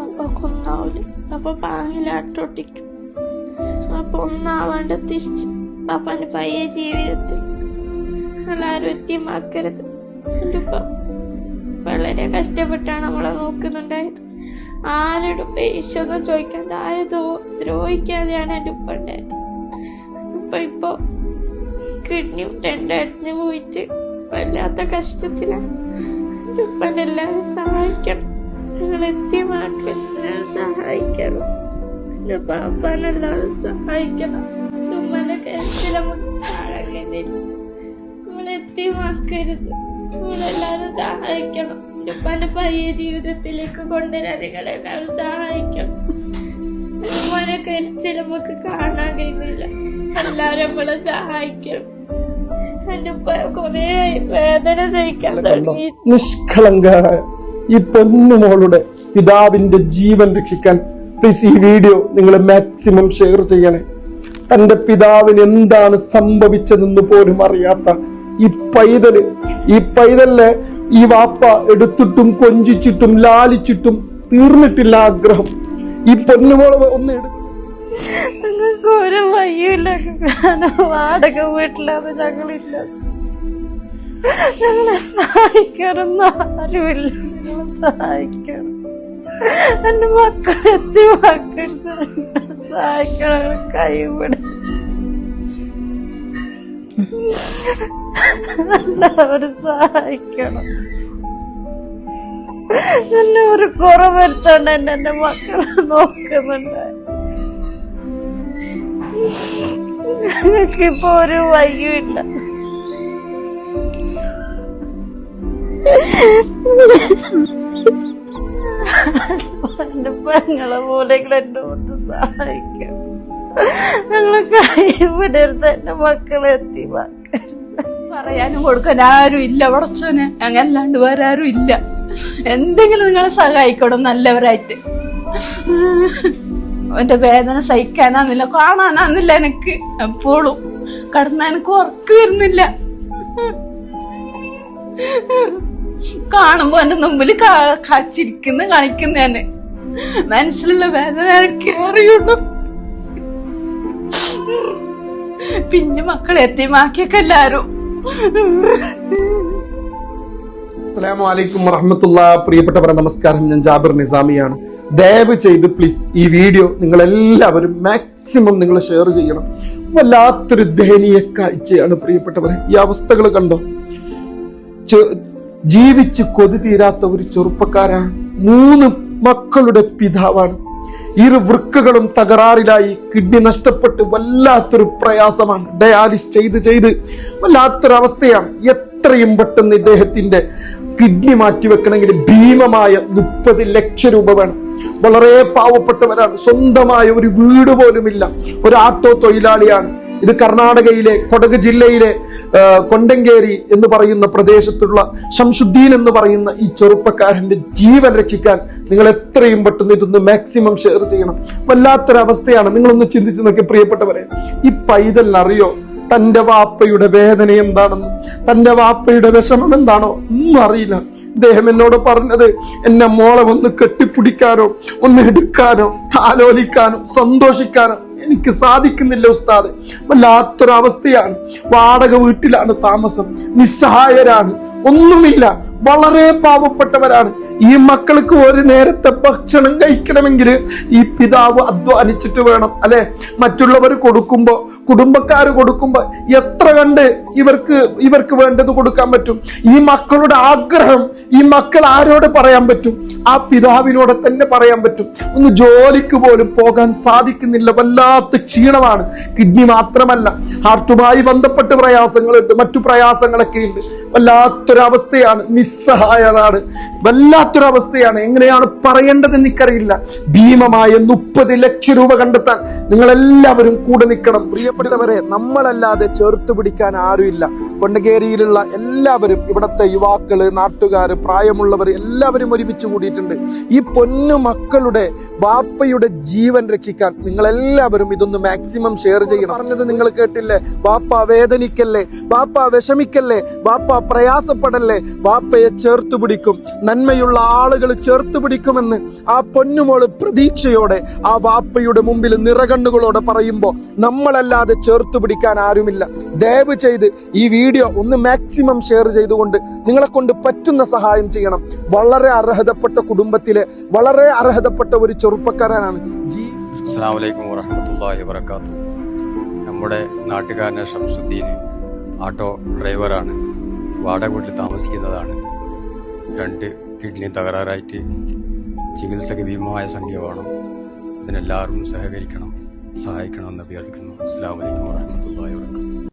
അപ്പൊ കൊന്നാവൂല. അപ്പൊ പാങ്ങിലാട്ടോട്ടിക്കും അപ്പൊ ഒന്നാവാണ്ട് തിരിച്ച് പാപ്പാന്റെ പയ്യ ജീവിതത്തിൽ. ആരോഗ്യമാക്കരുത് എന്റെ ഉപ്പ വളരെ കഷ്ടപ്പെട്ടാണ് നമ്മളെ നോക്കുന്നുണ്ടായത്. ആരുടെ പേശൊന്നും ചോദിക്കാതെ ആരും ദ്രോ- ദ്രോഹിക്കാതെയാണ് എന്റെ ഉപ്പ ഉണ്ടായത്. ഉപ്പ ഇപ്പൊ കിഡ്നി രണ്ടായിരത്തിന് പോയിട്ട് വല്ലാത്ത കഷ്ടത്തിന് ഉപ്പനെല്ലാം സഹായിക്കണം. നിങ്ങൾ എത്തിയമാക്കി സഹായിക്കണം. എന്റെ പാപ്പാനെല്ലാവരും സഹായിക്കണം. ഉമ്മനെ എത്തിയമാക്കരുത് നിങ്ങളെല്ലാവരും സഹായിക്കണം. ഉപ്പാന്റെ പയ്യ ജീവിതത്തിലേക്ക് കൊണ്ടുവരാൻ നിങ്ങളെല്ലാവരും സഹായിക്കണം. കരുത്തിൽ നമുക്ക് കാണാൻ കഴിയുന്നില്ല എല്ലാരും നമ്മളെ സഹായിക്കണം. നിഷ്കളങ്ക ഈ പൊന്നുമോളുടെ പിതാവിന്റെ ജീവൻ രക്ഷിക്കാൻ പ്ലീസ് ഈ വീഡിയോ നിങ്ങൾ മാക്സിമം ഷെയർ ചെയ്യണേ. തന്റെ പിതാവിന് എന്താണ് സംഭവിച്ചതെന്ന് പോലും അറിയാത്ത ഈ പൈതൽ ഈ പൈതലിനെ ഈ വാപ്പ എടുത്തിട്ടും കൊഞ്ചിച്ചിട്ടും ലാലിച്ചിട്ടും തീർന്നിട്ടില്ല ആഗ്രഹം. ഈ പൊന്നുമോൾ ഒന്ന് എടു ഞങ്ങൾക്ക് ഒരു വയ്യില്ല വാടക വീട്ടില്ലാതെ ഞങ്ങളില്ല. ഞങ്ങളെ സഹായിക്കണം ആരുമില്ല. ഞങ്ങളെ സഹായിക്കണം. എന്റെ മക്കളെ എത്തി മക്കരുത് സഹായിക്കണം. കൈവിട. എല്ലാവരും സഹായിക്കണം. എന്നെ ഒരു കുറവ് വരുത്തോണ്ട് എന്നെ എന്റെ മക്കളെ നോക്കുന്നുണ്ട്. ഞങ്ങൾക്കിപ്പോ ഒരു വഴിയുമില്ല പെങ്ങളെ പോലെങ്കിലും എന്നെ ഞങ്ങളെ കൈവിടരുത് എന്റെ മക്കളെത്തി പറയാനും കൊടുക്കാൻ ആരും ഇല്ല. ഉടച്ചോനെ അങ്ങല്ലാണ്ട് വേറെ ആരും ഇല്ല. എന്തെങ്കിലും നിങ്ങളെ സഹായിക്കണം നല്ലവരായിട്ട്. എന്റെ വേദന സഹിക്കാനാന്നില്ല കാണാനാന്നില്ല എനിക്ക്. എപ്പോഴും കടന്ന എനിക്ക് ഉറക്കു വരുന്നില്ല. കാണുമ്പോ എന്റെ മുമ്പിൽ ചിരിക്കുന്ന കാണിക്കുന്ന തന്നെ മനസ്സിലുള്ള വേദന എനിക്ക് അറിയുള്ളൂ. പിഞ്ചു മക്കളെ എത്തിമാക്കിയൊക്കെ എല്ലാരും. അസ്സലാമു അലൈക്കും വറഹമത്തുള്ള പ്രിയപ്പെട്ടവരെ നമസ്കാരം. ഞാൻ ജാബിർ നിസാമിയാണ്. ദയവ് ചെയ്ത് പ്ലീസ് ഈ വീഡിയോ നിങ്ങൾ എല്ലാവരും മാക്സിമം നിങ്ങൾ ഷെയർ ചെയ്യണം. വല്ലാത്തൊരു ദയനീയ കാഴ്ചയാണ് പ്രിയപ്പെട്ടവരെ. ഈ അവസ്ഥകൾ കണ്ടോ? ജീവിച്ച് കൊതി തീരാത്ത ഒരു ചെറുപ്പക്കാരാണ്. മൂന്ന് മക്കളുടെ പിതാവാണ്. ഇരു വൃക്കകളും തകരാറിലായി കിഡ്നി നഷ്ടപ്പെട്ട് വല്ലാത്തൊരു പ്രയാസമാണ്. ഡയാലിസ് ചെയ്ത് ചെയ്ത് വല്ലാത്തൊരു അവസ്ഥയാണ് എത്രയും പെട്ടെന്ന് ഇദ്ദേഹത്തിന്റെ കിഡ്നി മാറ്റിവെക്കണമെങ്കിൽ ഭീമമായ മുപ്പത് ലക്ഷം രൂപ വേണം. വളരെ പാവപ്പെട്ടവരാണ്. സ്വന്തമായ ഒരു വീട് പോലുമില്ല. ഒരു ആട്ടോ തൊഴിലാളിയാണ്. ഇത് കർണാടകയിലെ കൊടക് ജില്ലയിലെ കൊണ്ടങ്കേരി എന്ന് പറയുന്ന പ്രദേശത്തുള്ള ശംസുദ്ദീൻ എന്ന് പറയുന്ന ഈ ചെറുപ്പക്കാരന്റെ ജീവൻ രക്ഷിക്കാൻ നിങ്ങൾ എത്രയും പെട്ടെന്ന് ഇതൊന്ന് മാക്സിമം ഷെയർ ചെയ്യണം. വല്ലാത്തൊരവസ്ഥയാണ്. നിങ്ങളൊന്ന് ചിന്തിച്ചു നോക്കി പ്രിയപ്പെട്ടവരെ. ഈ പൈതലിനറിയോ? തന്റെ വാപ്പയുടെ വേദന എന്താണെന്ന് തന്റെ വാപ്പയുടെ വിഷമം എന്താണോ ഒന്നും അറിയില്ല. അദ്ദേഹം എന്നോട് പറഞ്ഞത് എന്നെ മോളെ ഒന്ന് കെട്ടിപ്പിടിക്കാനോ ഒന്ന് എടുക്കാനോ താലോലിക്കാനോ സന്തോഷിക്കാനോ എനിക്ക് സാധിക്കുന്നില്ല ഉസ്താദ്. വല്ലാത്തൊരവസ്ഥയാണ്. വാടക വീട്ടിലാണ് താമസം. നിസ്സഹായരാണ്. ഒന്നുമില്ല. വളരെ പാവപ്പെട്ടവരാണ്. ഈ മക്കൾക്ക് ഒരു നേരത്തെ ഭക്ഷണം കഴിക്കണമെങ്കിൽ ഈ പിതാവ് അധ്വാനിച്ചിട്ട് വേണം അല്ലെ? മറ്റുള്ളവർ കൊടുക്കുമ്പോ കുടുംബക്കാർ കൊടുക്കുമ്പോൾ എത്ര കണ്ട് ഇവർക്ക് ഇവർക്ക് വേണ്ടത് കൊടുക്കാൻ പറ്റും? ഈ മക്കളുടെ ആഗ്രഹം ഈ മക്കൾ ആരോട് പറയാൻ പറ്റും? ആ പിതാവിനോട് തന്നെ പറയാൻ പറ്റും. ഒന്ന് ജോലിക്ക് പോലും പോകാൻ സാധിക്കുന്നില്ല. വല്ലാത്ത ക്ഷീണമാണ്. കിഡ്നി മാത്രമല്ല. ഹാർട്ടുമായി ബന്ധപ്പെട്ട് പ്രയാസങ്ങളുണ്ട്. മറ്റു പ്രയാസങ്ങളൊക്കെ ഉണ്ട്. വല്ലാത്തൊരവസ്ഥയാണ്. നിസ്സഹായനാണ്. വല്ലാത്തൊരവസ്ഥയാണ്. എങ്ങനെയാണ് പറയേണ്ടത് എനിക്കറിയില്ല. ഭീമമായ മുപ്പത് ലക്ഷം രൂപ കണ്ടെത്താൻ നിങ്ങൾ എല്ലാവരും കൂടെ നിൽക്കണം. പ്രിയ പ്രിയപ്പെട്ടവരെ നമ്മളല്ലാതെ ചേർത്ത് പിടിക്കാൻ ആരുമില്ല. കൊണ്ടകേരിയിലുള്ള എല്ലാവരും ഇവിടുത്തെ യുവാക്കൾ നാട്ടുകാര് പ്രായമുള്ളവർ എല്ലാവരും ഒരുമിച്ച് കൂടിയിട്ടുണ്ട്. ഈ പൊന്നു മക്കളുടെ ബാപ്പയുടെ ജീവൻ രക്ഷിക്കാൻ നിങ്ങൾ എല്ലാവരും ഇതൊന്ന് മാക്സിമം ഷെയർ ചെയ്യണം. പറഞ്ഞത് നിങ്ങൾ കേട്ടില്ലേ? ബാപ്പ വേദനിക്കല്ലേ? ബാപ്പ വിഷമിക്കല്ലേ? ബാപ്പ പ്രയാസപ്പെടല്ലേ? ബാപ്പയെ ചേർത്ത് പിടിക്കും. നന്മയുള്ള ആളുകൾ ചേർത്ത് പിടിക്കുമെന്ന് ആ പൊന്നുമോൾ പ്രതീക്ഷയോടെ ആ വാപ്പയുടെ മുമ്പിൽ നിറകണ്ണുകളോടെ പറയുമ്പോൾ നമ്മളല്ലാതെ ചേർത്ത് പിടിക്കാൻ ആരുമില്ല. ദയവ് ചെയ്ത് ഈ വീഡിയോ ഒന്ന് മാക്സിമം ഷെയർ ചെയ്തുകൊണ്ട് നിങ്ങളെ കൊണ്ട് പറ്റുന്ന സഹായം ചെയ്യണം. വളരെ അർഹതപ്പെട്ട കുടുംബത്തിലെ വളരെ അർഹതപ്പെട്ട ഒരു ചെറുപ്പക്കാരനാണ് നമ്മുടെ നാട്ടുകാരനെ ഷംസുദ്ദീന് ആട്ടോ ഡ്രൈവറാണ്. വാടക വീട്ടിൽ താമസിക്കുന്നതാണ്. രണ്ട് കിഡ്നി തകരാറായിട്ട് ചികിത്സയ്ക്ക് ഭീമമായ സംഖ്യ വേണം. അതിനെല്ലാവരും സഹകരിക്കണം. സഹായിക്കണമെന്ന് അഭ്യർത്ഥിക്കുന്നു. അസ്സാം വലൈക്കും വാഹമത്തല്ലാ വബർക്കാത്തു